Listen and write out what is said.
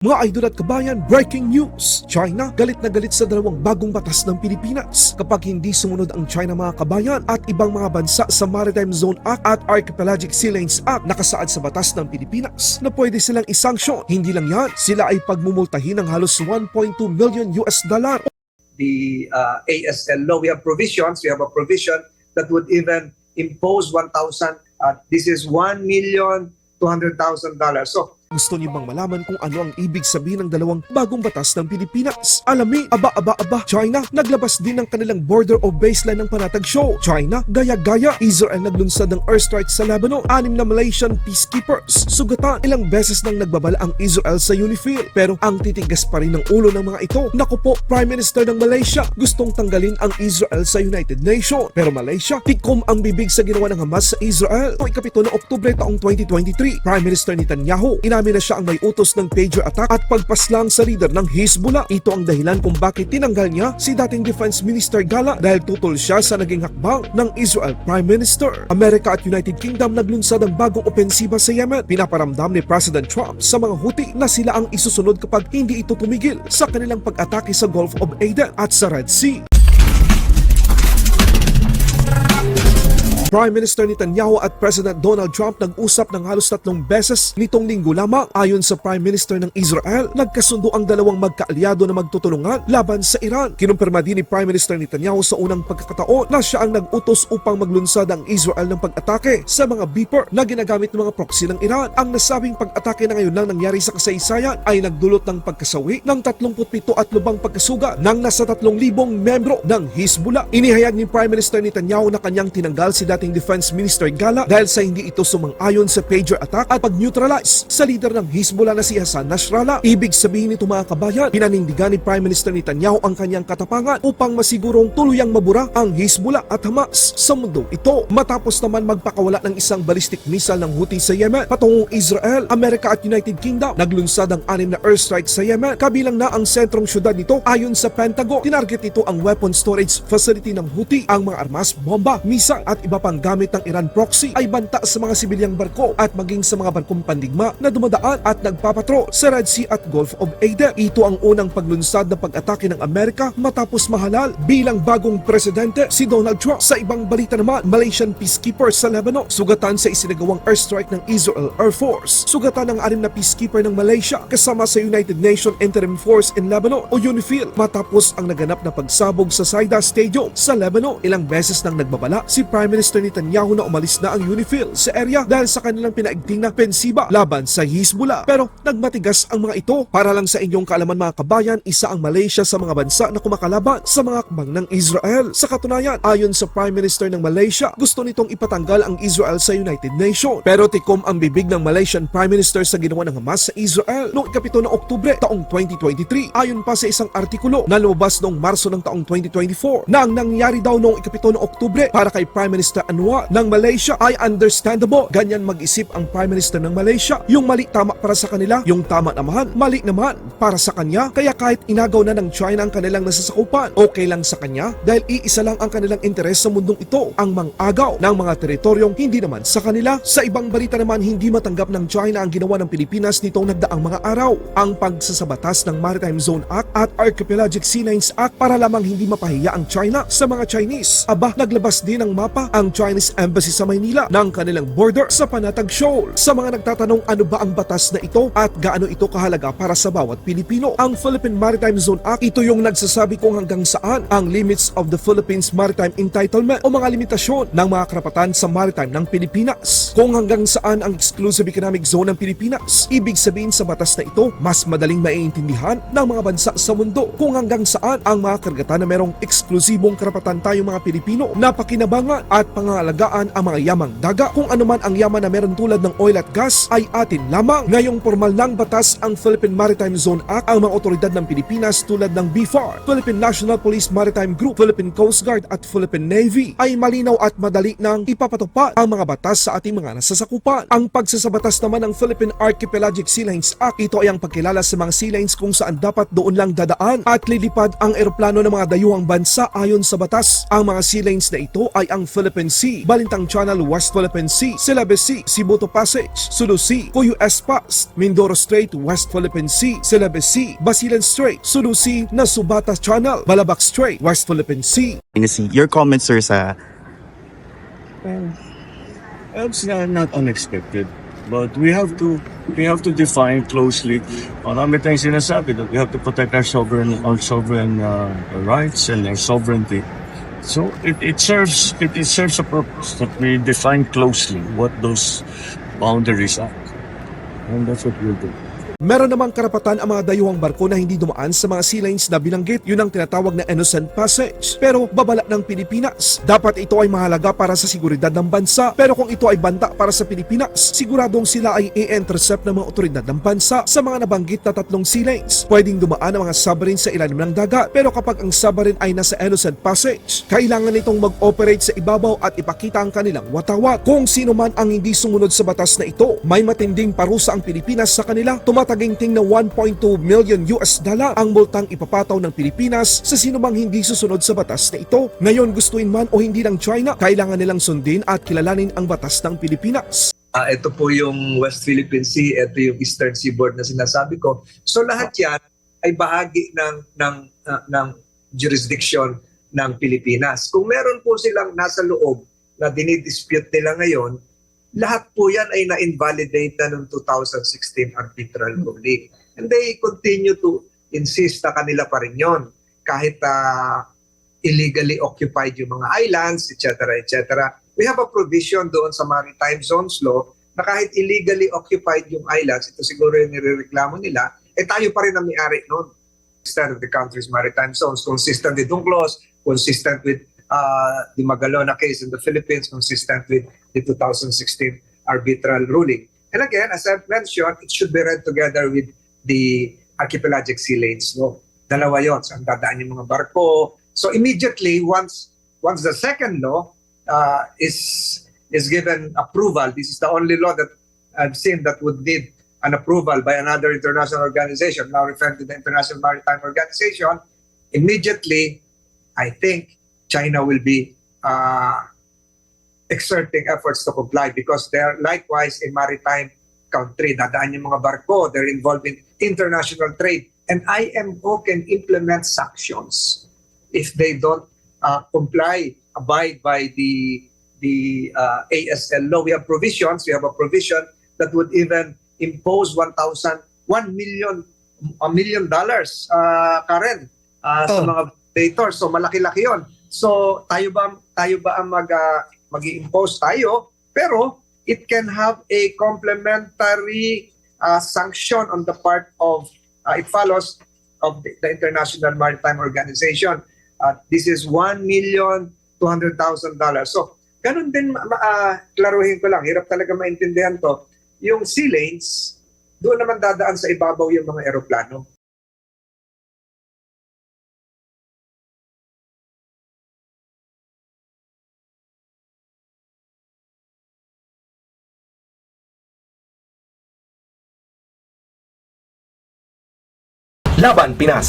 Mga idol at kabayan, breaking news! China galit na galit sa dalawang bagong batas ng Pilipinas kapag hindi sumunod ang China mga kabayan at ibang mga bansa sa Maritime Zone Act at Archipelagic Sea Lanes Act nakasaad sa batas ng Pilipinas na pwede silang isanksyon. Hindi lang yan, sila ay pagmumultahin ng halos 1.2 million US dollar the uh, ASL law. We have provisions. We have a provision that would even impose 1,000. Uh, this is one million two hundred thousand dollars. So Gusto niyo bang malaman kung ano ang ibig sabihin ng dalawang bagong batas ng Pilipinas? Alami, aba aba aba, China naglabas din ng kanilang border o baseline ng panatag show. China, gaya-gaya, Israel naglunsad ng airstrike sa Lebanon. Anim na Malaysian peacekeepers. Sugatan, ilang beses nang nagbabala ang Israel sa UNIFIL. Pero ang titigas pa rin ng ulo ng mga ito. Naku po, Prime Minister ng Malaysia, gustong tanggalin ang Israel sa United Nations. Pero Malaysia, tikom ang bibig sa ginawa ng Hamas sa Israel. Noong ikapito ng Oktubre taong 2023, Prime Minister Netanyahu, inamin na siya ang may utos ng pager attack at pagpaslang sa leader ng Hezbollah. Ito ang dahilan kung bakit tinanggal niya si dating Defense Minister Gala dahil tutol siya sa naging hakbang ng Israel Prime Minister. Amerika at United Kingdom naglunsad ng bagong opensiba sa Yemen. Pinaparamdam ni President Trump sa mga Houthi na sila ang isusunod kapag hindi ito tumigil sa kanilang pag-atake sa Gulf of Aden at sa Red Sea. Prime Minister Netanyahu at President Donald Trump nag-usap ng halos tatlong beses nitong linggo lamang. Ayon sa Prime Minister ng Israel, nagkasundo ang dalawang magkaalyado na magtutulungan laban sa Iran. Kinumpirma din ni Prime Minister Netanyahu sa unang pagkakataon na siya ang nag-utos upang maglunsad ang Israel ng pag-atake sa mga beeper na ginagamit ng mga proxy ng Iran. Ang nasabing pag-atake na ngayon lang nangyari sa kasaysayan ay nagdulot ng pagkasawi ng 37 at lubang pagkasuga ng nasa 3,000 membro ng Hezbollah. Inihayag ni Prime Minister Netanyahu na kanyang tinanggal si dating Defense Minister Gala dahil sa hindi ito sumang-ayon sa pager attack at pag-neutralize sa leader ng Hezbollah na si Hassan Nasrallah. Ibig sabihin nito mga kabayan, pinanindigan ni Prime Minister Netanyahu ang kanyang katapangan upang masigurong tuluyang mabura ang Hezbollah at Hamas sa mundo ito. Matapos naman magpakawala ng isang ballistic missile ng Houthi sa Yemen patungong Israel, Amerika at United Kingdom, naglunsad ang anim na airstrike sa Yemen. Kabilang na ang sentrong syudad nito ayon sa Pentagon. Tinarget nito ang weapon storage facility ng Houthi, ang mga armas, bomba, misa at iba pang gamit ng Iran proxy ay banta sa mga sibilyang barko at maging sa mga barkong pandigma na dumadaan at nagpapatrol sa Red Sea at Gulf of Aden. Ito ang unang paglunsad na pag-atake ng Amerika matapos mahalal bilang bagong presidente si Donald Trump. Sa ibang balita naman, Malaysian peacekeepers sa Lebanon sugatan sa isinagawang airstrike ng Israel Air Force. Sugatan ng anim na peacekeeper ng Malaysia kasama sa United Nations Interim Force in Lebanon o UNIFIL matapos ang naganap na pagsabog sa Saida Stadium sa Lebanon. Ilang beses nang nagbabala si Prime Minister Netanyahu na umalis na ang UNIFIL sa area dahil sa kanilang pinaigting na pensiba laban sa Hezbollah. Pero nagmatigas ang mga ito. Para lang sa inyong kaalaman mga kabayan, isa ang Malaysia sa mga bansa na kumakalaban sa mga akbang ng Israel. Sa katunayan, ayon sa Prime Minister ng Malaysia, gusto nitong ipatanggal ang Israel sa United Nations. Pero tikom ang bibig ng Malaysian Prime Minister sa ginawa ng Hamas sa Israel noong ikapito ng Oktubre taong 2023. Ayon pa sa isang artikulo na lumabas noong Marso ng taong 2024 na ang nangyari daw noong ikapito ng Oktubre para kay Prime Minister Anwar ng Malaysia ay understandable. Ganyan mag-isip ang Prime Minister ng Malaysia. Yung mali tama para sa kanila, yung tama naman, mali naman para sa kanya. Kaya kahit inagaw na ng China ang kanilang nasasakupan, okay lang sa kanya dahil iisa lang ang kanilang interes sa mundong ito, ang mang-agaw ng mga teritoryong hindi naman sa kanila. Sa ibang balita naman, hindi matanggap ng China ang ginawa ng Pilipinas nitong nagdaang mga araw. Ang pagsasabatas ng Maritime Zone Act at Archipelagic Sea Lanes Act para lamang hindi mapahiya ang China sa mga Chinese. Aba, naglabas din ng mapa ang Chinese Embassy sa Maynila ng kanilang border sa Panatag Shoal. Sa mga nagtatanong ano ba ang batas na ito at gaano ito kahalaga para sa bawat Pilipino, ang Philippine Maritime Zone Act ito yung nagsasabi kung hanggang saan ang limits of the Philippines Maritime Entitlement o mga limitasyon ng mga karapatan sa maritime ng Pilipinas. Kung hanggang saan ang exclusive economic zone ng Pilipinas, ibig sabihin sa batas na ito, mas madaling maiintindihan ng mga bansa sa mundo kung hanggang saan ang mga karagatan na merong eksklusibong karapatan tayong mga Pilipino na pakinabangan at pangalagaan ang mga yamang daga kung anuman ang yaman na meron tulad ng oil at gas ay atin lamang. Ngayong formal ng batas ang Philippine Maritime Zone Act ang mga otoridad ng Pilipinas tulad ng BFAR, Philippine National Police Maritime Group, Philippine Coast Guard at Philippine Navy ay malinaw at madali nang ipapatupad ang mga batas sa ating mga nasasakupan. Ang pagsasabatas naman ng Philippine Archipelagic Sea Lanes Act, ito ay ang pagkilala sa mga sea lanes kung saan dapat doon lang dadaan at lilipad ang eroplano ng mga dayuhang bansa ayon sa batas. Ang mga sea lanes na ito ay ang Philippine Sea, Balintang Channel West Philippine Sea, Celebes Sea, Sibuto Passage, Sulu Sea, Cuyo Pass, Mindoro Strait West Philippine Sea, Celebes Sea, Basilan Strait, Sulu Sea, Nasubata Channel, Balabac Strait, West Philippine Sea, your comments sir sa Well, it's not, not unexpected. But we have to we have to define closely. Marami tayong sinasabi that we have to protect our sovereign our sovereign uh, rights and our sovereignty. So it, it serves it, it serves a purpose that we define closely what those boundaries are. And that's what we'll do. Meron namang karapatan ang mga dayuhang barko na hindi dumaan sa mga sea lanes na binanggit. Yun ang tinatawag na innocent passage. Pero babala ng Pilipinas. Dapat ito ay mahalaga para sa seguridad ng bansa. Pero kung ito ay banta para sa Pilipinas, siguradong sila ay i-intercept ng mga otoridad ng bansa sa mga nabanggit na tatlong sea lanes. Pwedeng dumaan ang mga submarine sa ilalim ng dagat. Pero kapag ang submarine ay nasa innocent passage, kailangan nitong mag-operate sa ibabaw at ipakita ang kanilang watawat. Kung sino man ang hindi sumunod sa batas na ito, may matinding parusa ang Pilipinas sa kanila. Tumataginting na 1.2 million US dollar ang multang ipapataw ng Pilipinas sa sino mang hindi susunod sa batas na ito. Ngayon gustuin man o hindi ng China, kailangan nilang sundin at kilalanin ang batas ng Pilipinas. Ah, ito po yung West Philippine Sea, ito yung Eastern Seaboard na sinasabi ko. So lahat 'yan ay bahagi ng ng ah, ng jurisdiction ng Pilipinas. Kung meron po silang nasa loob na dinidispute nila ngayon, lahat po 'yan ay na-invalidate na noong 2016 arbitral ruling. And they continue to insist na kanila pa rin 'yon kahit ah, illegally occupied yung mga islands, etc., etc. We have a provision doon sa Maritime Zones Law na kahit illegally occupied yung islands, ito siguro yung nirereklamo nila, eh tayo pa rin ang may-ari noon. Consistent of the country's maritime zones, consistent with UNCLOS, consistent with uh, the Magalona case in the Philippines, consistent with the 2016 arbitral ruling. And again, as I've mentioned, it should be read together with the archipelagic sea lanes law. Dalawa yon, saan dadaan yung mga barko. So immediately, once once the second law uh, is is given approval, this is the only law that I've seen that would need an approval by another international organization, now referred to the International Maritime Organization, immediately, I think China will be uh, exerting efforts to comply because they're likewise a maritime country. Dadaan yung mga barko, they're involved in international trade. And IMO can implement sanctions if they don't uh, comply, abide by the the uh, ASL law. We have provisions. We have a provision that would even impose 1,000, 1 million, a million dollars, uh, Karen, uh, sa Oh. mga validators. So malaki-laki yon. So tayo ba tayo ba ang mag uh, mag-impose tayo? Pero it can have a complementary uh, sanction on the part of uh, it follows of the, International Maritime Organization. Uh, this is 1 million 200,000 dollars. So, ganun din, ah, klaruhin ko lang, hirap talaga maintindihan to. Yung sea lanes, doon naman dadaan sa ibabaw yung mga eroplano. Laban Pinas